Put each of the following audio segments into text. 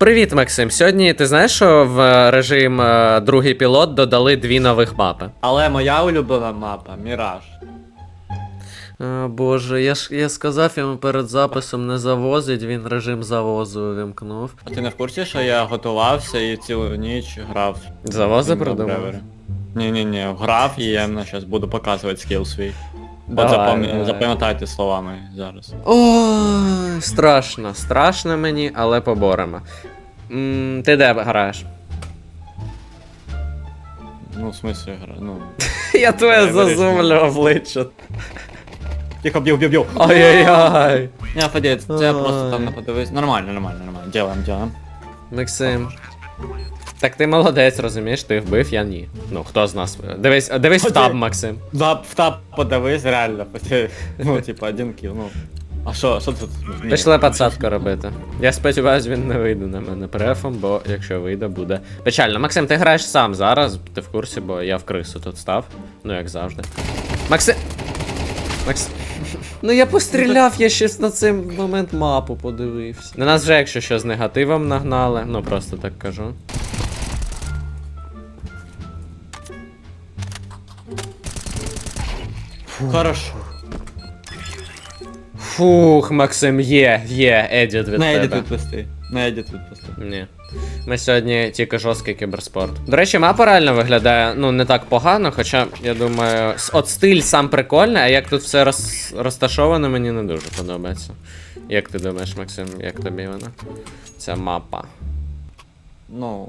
Привіт, Максим. Сьогодні ти знаєш, що в режим е, другий пілот додали дві нових мапи. Але моя улюблена мапа Міраж. О, Боже, я ж я сказав йому перед записом не завозить, він режим завозу увімкнув. А ти не в курсі, що я готувався і цілу ніч грав? Завози придумав? Ні-ні-ні, грав і я на зараз буду показувати скіл свій. От Давай, давай. запам'ятайте словами зараз. Ой, страшно, страшно мені, але поборемо. М, ти де граєш? Ну, в смислі гра. Ну. Я твоє Бревері. зазумлю обличчя. Тихо, б'ю, б'ю, б'ю. Ой-ой-ой. Не, Фадець, це я просто там не подивився. Нормально, нормально, нормально. Ділаємо, ділаємо. Максим. Так ти молодець, розумієш, ти вбив, я ні. Ну, хто з нас? Дивись, дивись в таб, Максим. Да, в тап подивись, реально. Ну, типа, один кіл, ну. А що, що тут? Пішли пацатку робити. Я сподіваюся, він не вийде на мене префом, бо якщо вийде, буде печально. Максим, ти граєш сам зараз, ти в курсі, бо я в крису тут став. Ну, як завжди. Максим. Максим. Ну я постріляв, я ще на цей момент мапу подивився. На нас вже, якщо що з негативом нагнали, ну просто так кажу. Хорошо. Фух, Максим, є, є, едіт від На едіт тебе. відпусти. На едіт відпусти. Ні. Ми сьогодні тільки жорсткий кіберспорт. До речі, мапа реально виглядає ну не так погано, хоча я думаю, с- от стиль сам прикольний, а як тут все роз... розташовано, мені не дуже подобається. Як ти думаєш, Максим, як тобі вона? Ця мапа. Ну,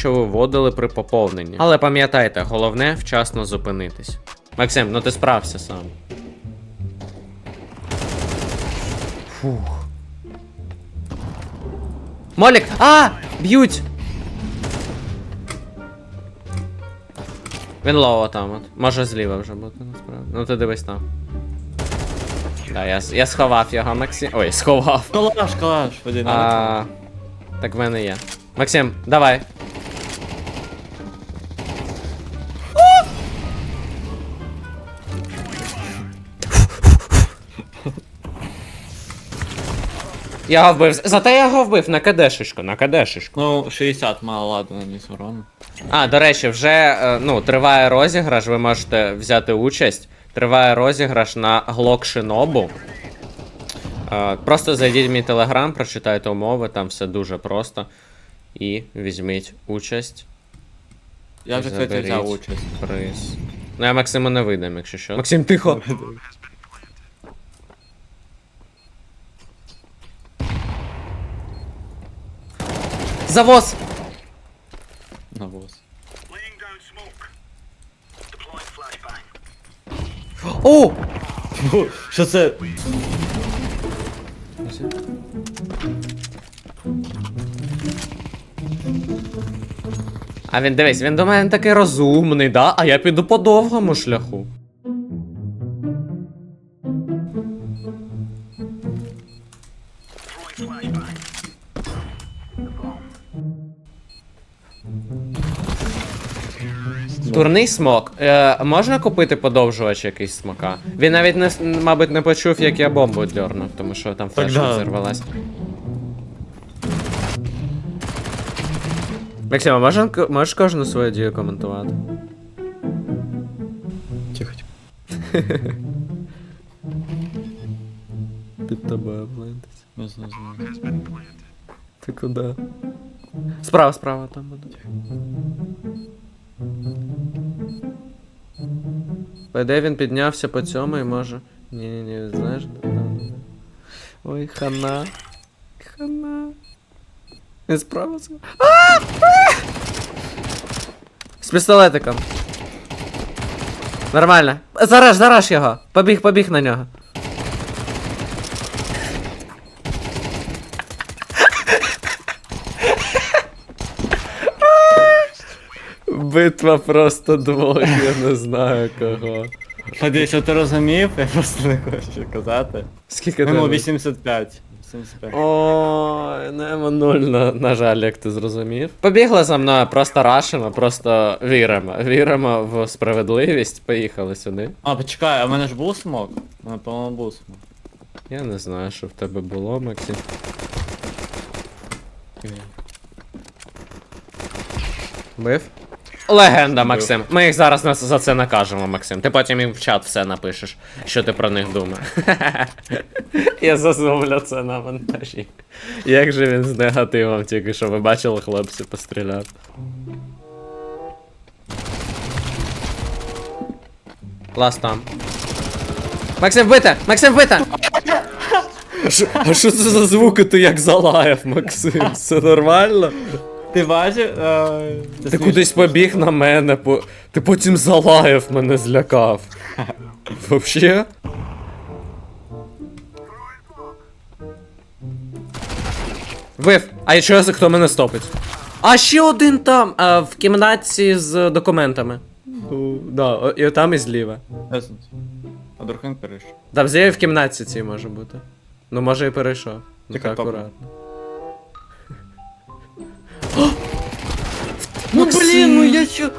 що ви вводили при поповненні. Але пам'ятайте, головне вчасно зупинитись. Максим, ну ти справся сам. Фух. Молік! А! Б'ють! Він лово там от. Може зліва вже бути насправді. Ну ти дивись там. Да, я, я сховав його, Максим. Ой, сховав. Калаш, калаш, Вадим. А, так в мене є. Максим, давай. Я його вбив. Зате я його вбив на кадешечку, на кадешечку. Ну, 60 мало, ладно, наніс урон. А, до речі, вже е, ну, триває розіграш, ви можете взяти участь. Триває розіграш на Glock Shinobu. Е, Просто зайдіть в мій телеграм, прочитайте умови, там все дуже просто. І візьміть участь. Я вже, кстати, Заберіть. взяв участь. Приз. Ну я Максиму не видам, якщо що. Максим, тихо! Завоз! Навоз. О! Фу, Що це? А він дивись, він до мене такий розумний, да? А я піду по довгому шляху. Дурний смок. Е, можна купити подовжувач якийсь смока? Він навіть не мабуть не почув, як я бомбу дьорнув, тому що там флешка да. зірвалась. Максим, а можеш, можеш кожну свою дію коментувати? Тихо, тихо. Під тобою блендись. Не знаю, знаю. Ти куди? Справа, справа там буде. Де він піднявся по цьому і може. Ні-ні-ні, знаєш? Да. Ой, хана. Хана. А! А! З пістолетиком. Нормально. Зараж, зараж його. Побіг, побіг на нього. Битва просто двох, я не знаю кого. Ходи, що ти розумів, я просто не хочу казати. Скільки Ну, тебе? 85. 85. Ой, нема нуль, на, на жаль, як ти зрозумів. Побігла за мною, просто рашимо, просто віримо. Віримо в справедливість. Поїхали сюди. А, почекай, а в мене ж був смок? У мене, по-моєму, був смок. Я не знаю, що в тебе було, Максим. Бив? Легенда, Максим. Ми їх зараз нас за це накажемо, Максим. Ти потім їм в чат все напишеш, що ти про них думаєш. Я засумлю це на монтажі. Як же він з негативом тільки що ви бачили, хлопці постріляв. Лас там. Максим вбити! Максим вбити! А що це за звуки ти як залаяв, Максим? Це нормально? Ти бачив? Е, Ти кудись побіг на мене, по... ти потім залаяв мене злякав. Вообще? Вив, а що хто мене стопить? А ще один там, а, в кімнаті з документами. Ну, да, і там і зліва. Ясно. А Дурхан перейшов. Там зліва в кімнаті цій може бути. Ну, може і перейшов. Ну, так топ. акуратно. Ну блін, ну я що?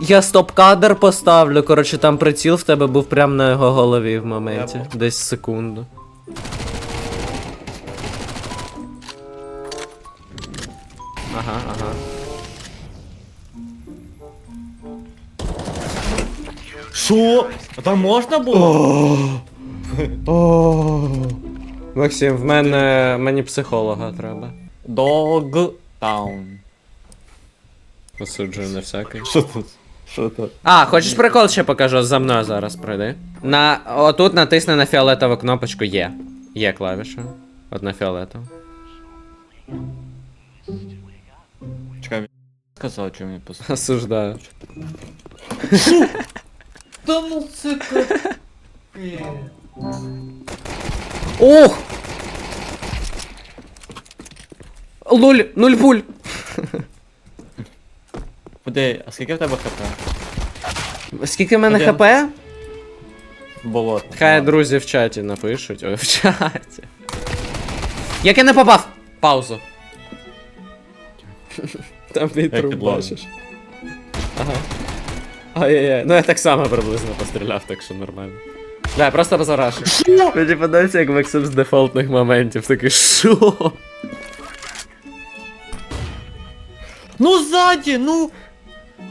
Я стоп-кадр поставлю, коротше, там приціл в тебе був прямо на його голові в моменті. Десь секунду. Ага, ага. Що? А там можна було? Максим, в мене мені психолога треба. Догтаун. Посуджую на всякий. Що тут? Що тут? А, хочеш прикол ще покажу? За мною зараз пройди. На. Отут натисни на фіолетову кнопочку Є. Є клавіша. Одна фіолетова. Чекай, він сказав, що мені послухав. Осуждаю. Та ну це Ух! Луль, нуль пуль. Куди? А скільки в тебе хп? Скільки в мене Один. хп? Болот. Хай друзі в чаті напишуть. Ой, в чаті. Як я не попав! Паузу. Там мій труп підлога. бачиш. Ага. Ай-яй-яй. Ну я так само приблизно постріляв, так що нормально. Да, я просто позарашу. Мені подобається, як Максим з дефолтних моментів такий шо? Ну ззаді, ну!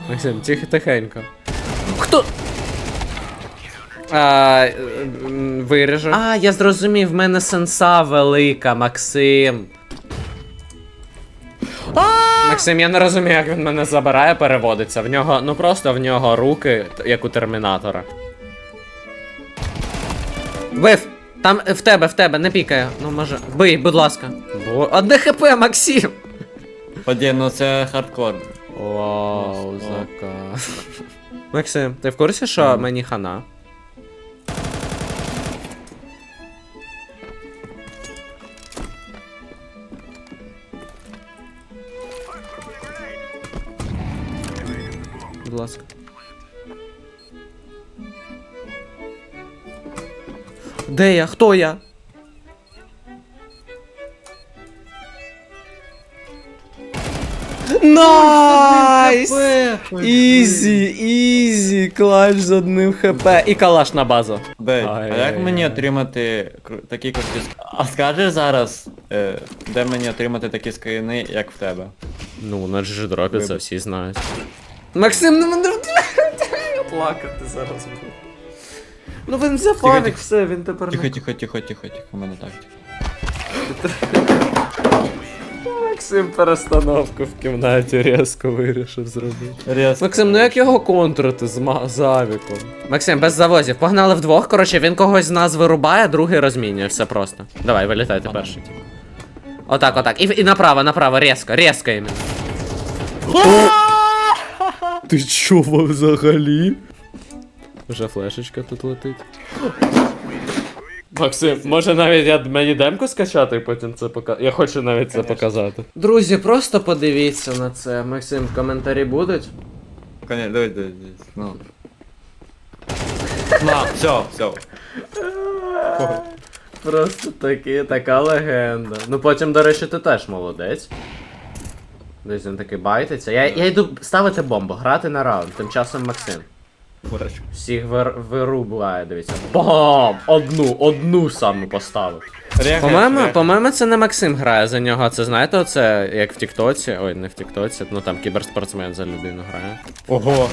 Максим, тихо, тихенько. Хто? А, виріжу. А, я зрозумів, в мене сенса велика, Максим. Максим, я не розумію, як він мене забирає, переводиться. В нього, ну просто в нього руки, як у термінатора. Вив! Там е, в тебе, в тебе, не пікає. Ну може. Бий, будь ласка. Бо... Одне хп, Максим! Ході, ну це хардкор. Вау, заказ. Максим, ти в курсі, що мені хана? Будь ласка. Де я? Хто я? Найс! Ізі, ізі, клач з одним хп. І калаш на базу. Бей, а Ай-яй-яй. як мені отримати кру- такі круті ск- А скажеш зараз, е, де мені отримати такі скини, як в тебе? Ну, на GG це всі знають. Максим, ну мене плакати зараз буду. Ну він зафанить тихо. все, він тепер Тихо, не... тихо, тихо, тихо, тихо, у мене тактика. Максим перестановку в кімнаті різко вирішив зробити. Резко. Максим, ну як його контрити з, ма- з авіком? Максим, без завозів. Погнали вдвох. Коротше, він когось з нас вирубає, другий розмінює. Все просто. Давай, вилітайте перший. Отак, отак. І, і направо, направо, різко, різко іменно. Ти чо взагалі? Вже флешечка тут летить. Максим, може навіть я мені демку скачати і потім це показати. Я хочу навіть це Конечно. показати. Друзі, просто подивіться на це. Максим, коментарі будуть. Коня, дивись, дивись, дивись. Ну. На, все, все. Просто таки, така легенда. Ну потім, до речі, ти теж молодець. Десь він такий байтиться. Я, я йду ставити бомбу, грати на раунд, тим часом Максим. Хорошо. Всіх вир, вирубає, дивіться. Бам! Одну, одну саму поставив. По-моєму, по-моєму, це не Максим грає за нього. Це знаєте, оце як в Тіктоці. Ой, не в Тіктоці, ну там кіберспортсмен за людину грає. Ого.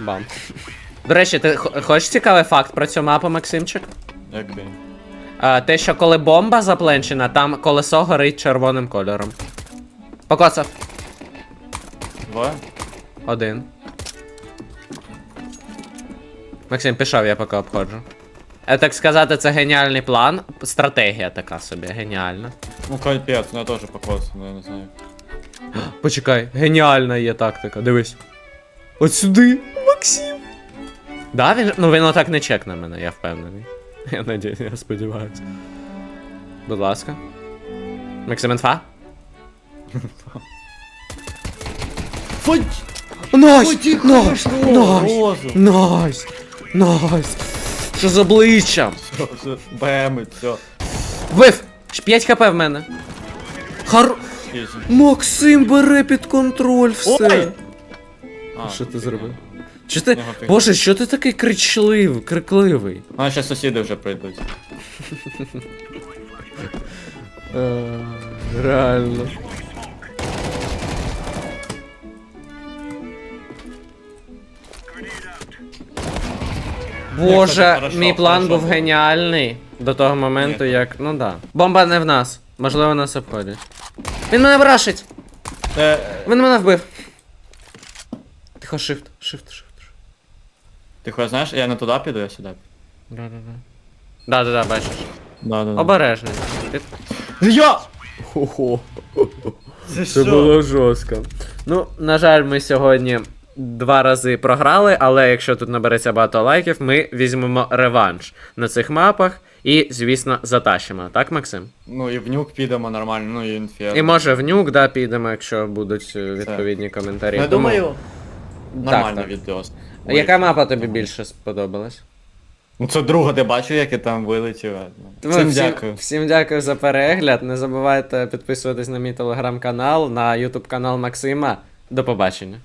Бам. До речі, ти хочеш цікавий факт про цю мапу, Максимчик? Як би. А, те, що коли бомба запленчена, там колесо горить червоним кольором. Покоцав. Два? Один. Максим, пішов, я поки обходжу. Е, так сказати, це геніальний план. Стратегія така собі, геніальна. Ну капець, ну я теж покос, ну я не знаю. Почекай, геніальна є тактика, дивись. От сюди, Максим. Да, він. Ну він отак не чекне мене, я впевнений. Я надіюсь, я сподіваюся. Будь ласка. Максим інфа? Фудь! Найс! Найс! Найс! Найс! Найс! Що з обличчям? Бемить, все. Вбив! 5 хп в мене. Хар... Максим бере під контроль все. Ой! А, Що ти зробив? Чи ти. Боже, що ти такий кричливий, крикливий? А ще сусіди вже прийдуть. Е, Реально. Боже, хорошо, мій план хорошо був було. геніальний до того моменту, Ні. як. Ну да. Бомба не в нас. Можливо, нас обходять. Він мене брашить! Е, Він мене вбив. Тихо, shift, shift, shift. ти хоч знаєш, я не туди піду, я сюди. Да-да-да. Да-да-да, бачиш. Да, да, Обережний. Ти... Я! Це Це було жорстко. Ну, на жаль, ми сьогодні два рази програли, але якщо тут набереться багато лайків, ми візьмемо реванш на цих мапах і, звісно, затащимо. Так, Максим? Ну і в нюк підемо нормально, ну і інфер. І може в нюк, да, підемо, якщо будуть е, відповідні коментарі. Я Тому- думаю, нормально так. відео. А Яка мапа тобі більше сподобалась? Ну це друга, ти бачив, як я там вилетів. Ну, Всім дякую. Всім дякую за перегляд. Не забувайте підписуватись на мій телеграм-канал, на ютуб канал Максима. До побачення.